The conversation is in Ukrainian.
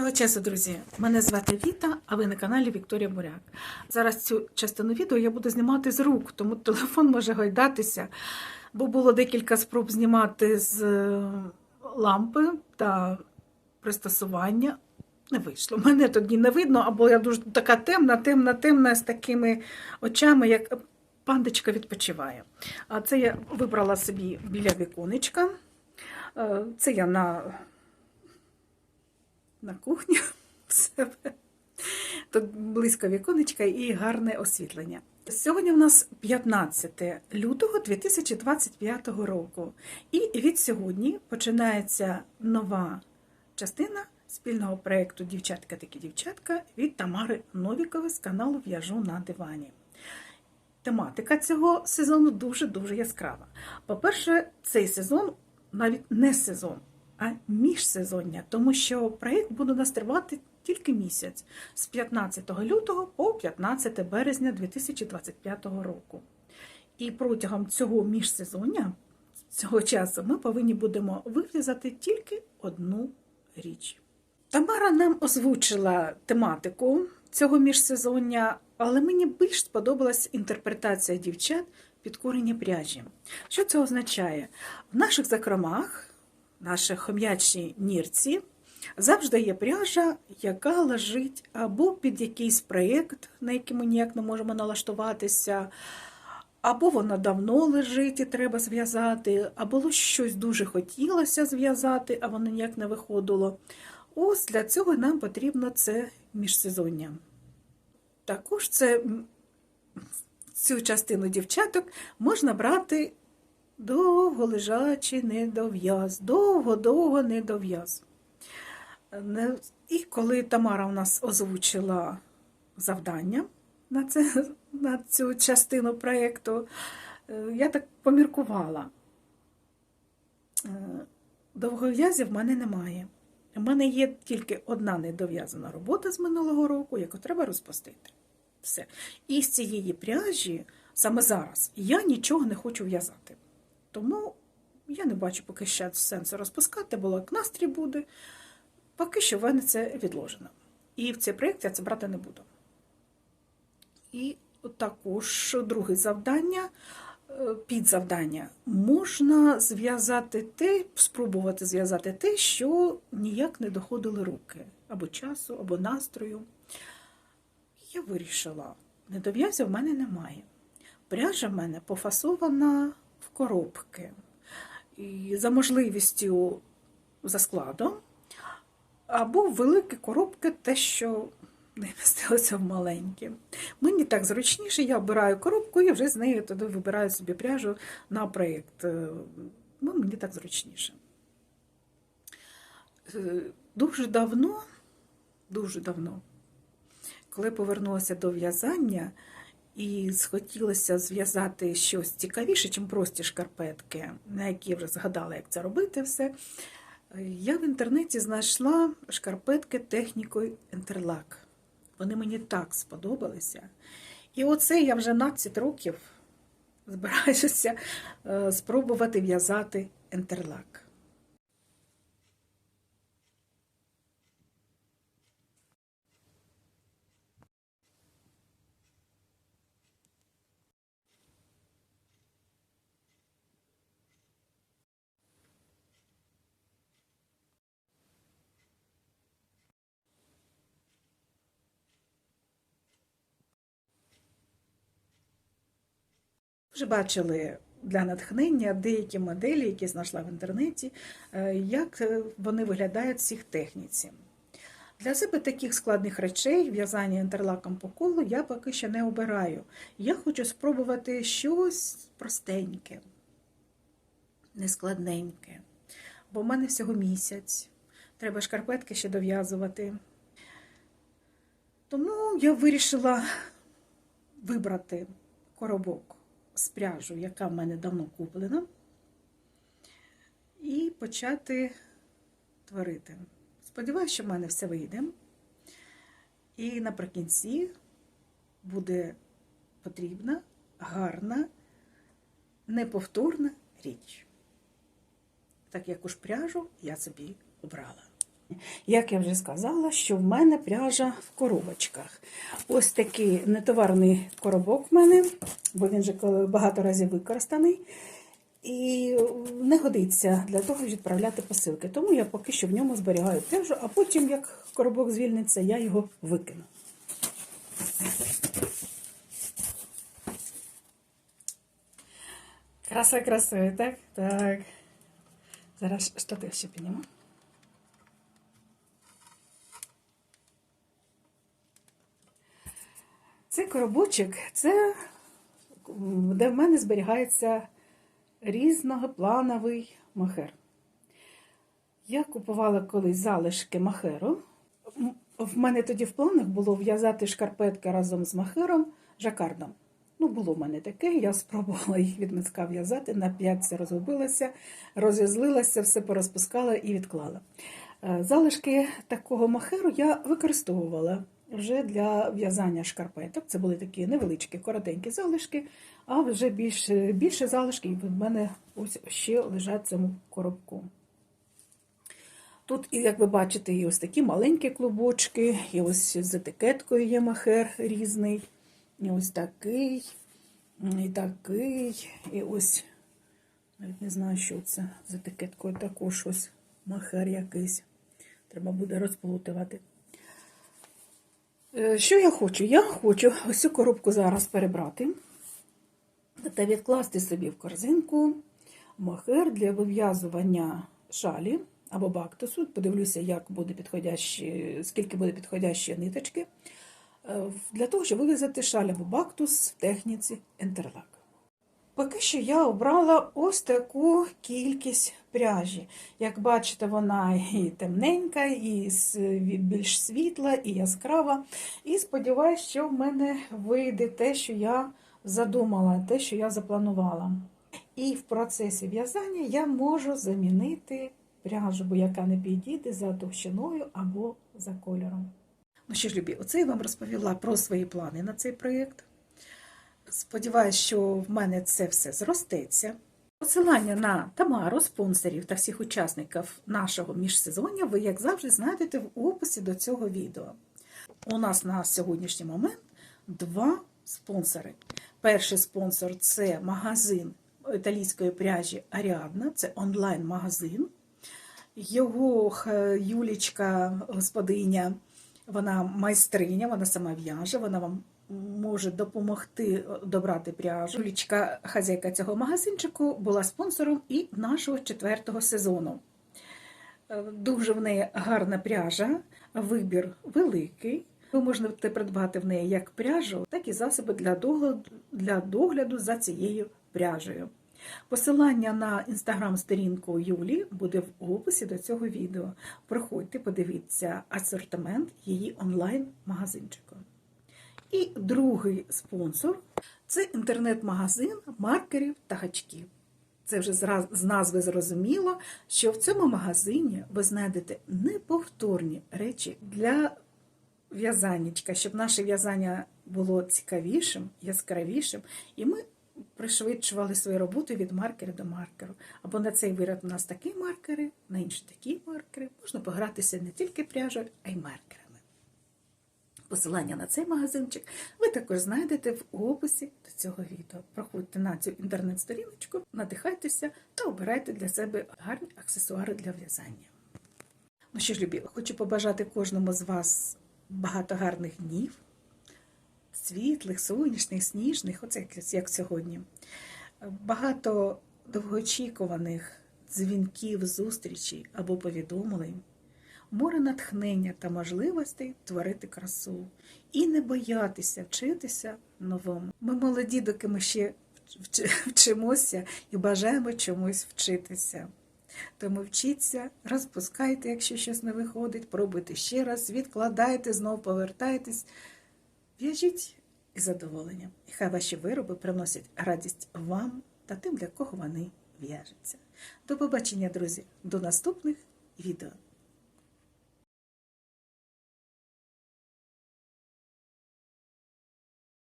Доброго часу, друзі! Мене звати Віта, а ви на каналі Вікторія Буряк. Зараз цю частину відео я буду знімати з рук, тому телефон може гойдатися, бо було декілька спроб знімати з е, лампи та пристосування. Не вийшло. Мене тоді не видно, або я дуже така темна, темна, темна, з такими очами, як пандочка відпочиває. А це я вибрала собі біля віконечка. Е, Це я на на кухні в себе. Тут близько віконечка і гарне освітлення. Сьогодні у нас 15 лютого 2025 року. І від сьогодні починається нова частина спільного проєкту Дівчатка такі дівчатка від Тамари Новікової з каналу В'яжу на дивані. Тематика цього сезону дуже-дуже яскрава. По-перше, цей сезон навіть не сезон, а міжсезоння, тому що проєкт буде нас тривати тільки місяць з 15 лютого по 15 березня 2025 року. І протягом цього міжсезоння, цього часу, ми повинні будемо вив'язати тільки одну річ. Тамара нам озвучила тематику цього міжсезоння, але мені більш сподобалась інтерпретація дівчат під корені пряжі. Що це означає? В наших закромах наші хом'ячі нірці, завжди є пряжа, яка лежить або під якийсь проєкт, на який ми ніяк не можемо налаштуватися, або вона давно лежить і треба зв'язати, або щось дуже хотілося зв'язати, а воно ніяк не виходило. Ось для цього нам потрібно це міжсезоння. Також це цю частину дівчаток можна брати довго лежачий недов'яз, довго-довго недов'яз. І коли Тамара у нас озвучила завдання на, це, на цю частину проєкту, я так поміркувала. Довгов'язів в мене немає. У мене є тільки одна недов'язана робота з минулого року, яку треба розпустити. Все. І з цієї пряжі саме зараз я нічого не хочу в'язати. Тому я не бачу поки ще сенсу розпускати, бо як настрій буде. Поки що в мене це відложено. І в цей проєкт я це брати не буду. І також друге завдання, підзавдання. Можна зв'язати те, спробувати зв'язати те, що ніяк не доходили руки, або часу, або настрою. Я вирішила, недов'язів в мене немає. Пряжа в мене пофасована коробки. І за можливістю за складом, або великі коробки те, що не вмістилося в маленькі. Мені так зручніше, я обираю коробку і вже з нею туди вибираю собі пряжу на проєкт. Ну, Мені так зручніше. Дуже давно, дуже давно, коли повернулася до в'язання, і схотілося зв'язати щось цікавіше, чим прості шкарпетки, на які вже згадала, як це робити все. Я в інтернеті знайшла шкарпетки технікою Інтерлак. Вони мені так сподобалися. І оце я вже 12 років збираюся е, спробувати в'язати інтерлак. Вже бачили для натхнення деякі моделі, які знайшла в інтернеті, е, як вони виглядають в цих техніці. Для себе таких складних речей, в'язання інтерлаком по колу, я поки що не обираю. Я хочу спробувати щось простеньке, нескладненьке. Бо в мене всього місяць. Треба шкарпетки ще дов'язувати. Тому я вирішила вибрати коробок з пряжу, яка в мене давно куплена, і почати творити. Сподіваюся, що в мене все вийде. І наприкінці буде потрібна, гарна, неповторна річ. Так як уж пряжу я собі обрала. Як я вже сказала, що в мене пряжа в коробочках. Ось такий нетоварний коробок в мене, бо він вже багато разів використаний. І не годиться для того, відправляти посилки. Тому я поки що в ньому зберігаю пряжу, а потім, як коробок звільниться, я його викину. Краса красою, так? Так. Зараз штатив ще підніму. Цей коробочок це де в мене зберігається різноплановий махер. Я купувала колись залишки махеру. В мене тоді в планах було в'язати шкарпетки разом з махером жакардом. Ну, було в мене таке, я спробувала їх від мицька в'язати, на п'ятці розгубилася, роз'язлилася, все порозпускала і відклала. Е, залишки такого махеру я використовувала вже для в'язання шкарпеток. Це були такі невеличкі, коротенькі залишки, а вже більше більше залишків в мене ось ще лежать в цьому коробку. Тут, як ви бачите, і ось такі маленькі клубочки, і ось з етикеткою є махер різний. І ось такий, і такий, і ось, навіть не знаю, що це з етикеткою також ось махер якийсь. Треба буде розплутувати. Е, що я хочу? Я хочу ось цю коробку зараз перебрати та відкласти собі в корзинку махер для вив'язування шалі або бактусу. Подивлюся, як буде скільки буде підходящі ниточки. Е, для того, щоб вив'язати шаль або бактус в техніці інтерлак. Поки що я обрала ось таку кількість пряжі. Як бачите, вона і темненька, і більш світла, і яскрава. І сподіваюся, що в мене вийде те, що я задумала, те, що я запланувала. І в процесі в'язання я можу замінити пряжу, бо яка не підійде за товщиною або за кольором. Ну що ж, любі, оце я вам розповіла про свої плани на цей проєкт. Сподіваюсь, що в мене це все зростеться. Посилання на Тамару, спонсорів та всіх учасників нашого міжсезоння ви, як завжди, знайдете в описі до цього відео. У нас на сьогоднішній момент два спонсори. Перший спонсор це магазин італійської пряжі Аріадна, це онлайн-магазин. Його Юлічка, господиня, вона майстриня, вона сама в'яже, вона вам може допомогти добрати пряжу. Юлічка, хазяйка цього магазинчику, була спонсором і нашого четвертого сезону. Е, дуже в неї гарна пряжа, вибір великий. Ви можете придбати в неї як пряжу, так і засоби для догляду, для догляду за цією пряжею. Посилання на інстаграм-сторінку Юлі буде в описі до цього відео. Проходьте, подивіться асортимент її онлайн-магазинчику. І другий спонсор це інтернет-магазин маркерів та гачків. Це вже з назви зрозуміло, що в цьому магазині ви знайдете неповторні речі для в'язаннячка, щоб наше в'язання було цікавішим, яскравішим, і ми пришвидшували свою роботу від маркера до маркеру. Або на цей виріб у нас такі маркери, на інший такі маркери. Можна погратися не тільки пряжею, а й маркерами. Посилання на цей магазинчик ви також знайдете в описі до цього відео. Проходьте на цю інтернет-сторіночку, надихайтеся та обирайте для себе гарні аксесуари для в'язання. Ну що ж, любі, хочу побажати кожному з вас багато гарних днів, світлих, сонячних, сніжних, оце як сьогодні. Багато довгоочікуваних дзвінків, зустрічей або повідомлень море натхнення та можливостей творити красу і не боятися вчитися новому. Ми молоді, доки ми ще вчимося і бажаємо чомусь вчитися. Тому вчіться, розпускайте, якщо щось не виходить, пробуйте ще раз, відкладайте, знову повертайтесь, в'яжіть із задоволенням. І хай ваші вироби приносять радість вам та тим, для кого вони в'яжуться. До побачення, друзі, до наступних відео.